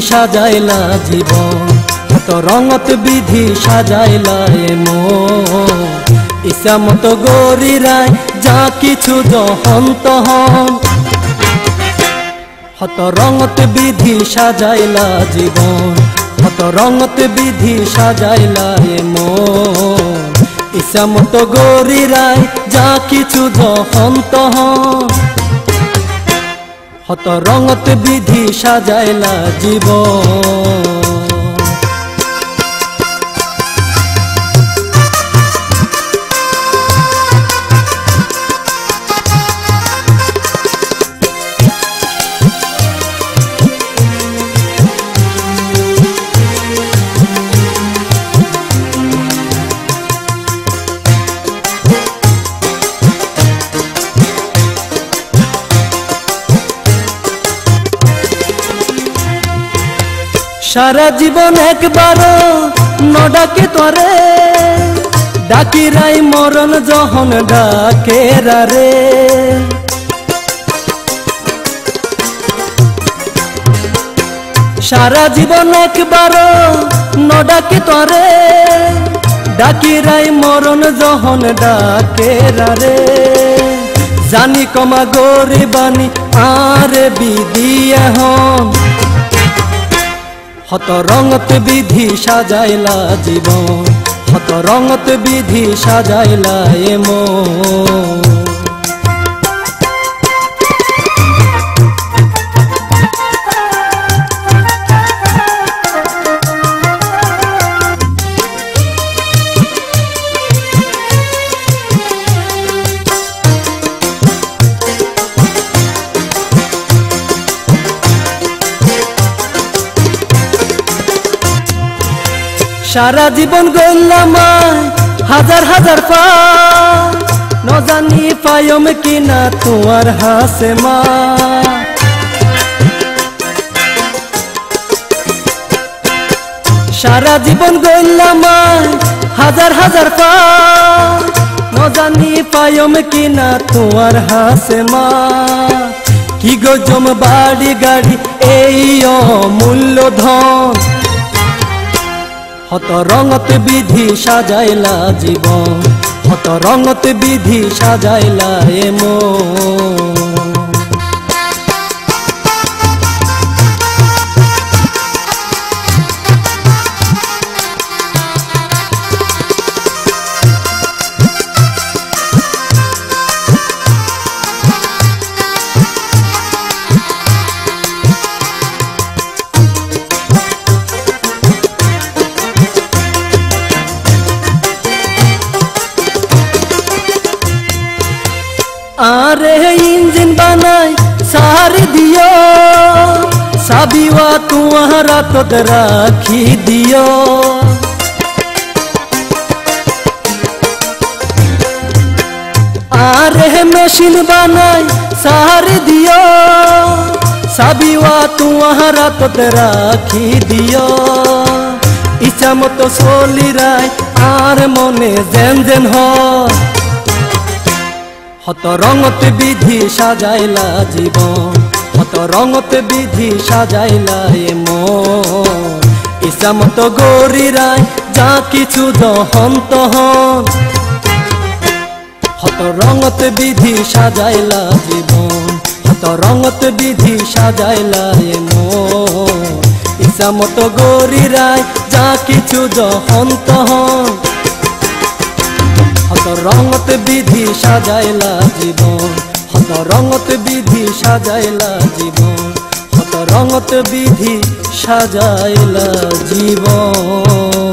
সাজাইলা জীবন কত রঙত বিধি সাজাইলা এম ইসামত গরিরায় যা কিছু যহন তহন হত রঙত বিধি সাজাইলা জীবন, হত রঙত বিধি সাজাইলা এম ইসামত গরিরায় যা কিছু যহন তহন হত রঙত বিধি সাজাইলা জীবন। সারা জীবন একবারও নডাকে তরে। ডাকি রাই মরণ যখন ডাকে রে সারা জীবন একবারও নডাকে তরে। ডাকি রাই মরণ যখন ডাকে রে জানি কমা গরিবানি, আরে বিধি এখন হত রঙত বিধি সাজাইলা জীবন হত রঙত বিধি সাজাইলা এম সারা জীবন গইলাম হাজার হাজার পা। ন জানি পায়ম কিনা তোমার হাসে মা। সারা জীবন গইলাম হাজার হাজার পা। ন জানি পায়ম কিনা তোমার হাসে মা। কি গজম বাড়ি গাড়ি, এই অমূল্য ধন। হত রঙত বিধি সাজাইলা জীবন হত রঙত বিধি সাজাইলা এম আরে ইঞ্জিন বানাই, সার দিও। সাবিওয়া তোমারা তো রাখি দিও। আরে মেশিন বানাই, সার দিও। সাবিওয়া তোমারা তো রাখি দিও। ইচ্ছা মতো চলিরাই আর মনে যেন যেন হয়। হত রঙত বিধি সাজাইলা জীবন, হত রঙত বিধি সাজাইলা এম ইসামত গরিরায় যা কিছু দহন তহন। হত রঙত বিধি সাজাইলা জীবন, হত রঙত বিধি সাজাইলা এম ইসামত গরিরায় যা কিছু দহন তহন। রঙত বিধি সাজাইলা জীবন হত রঙত বিধি সাজাইলা জীবন হত রঙত বিধি সাজাইলা জীবন।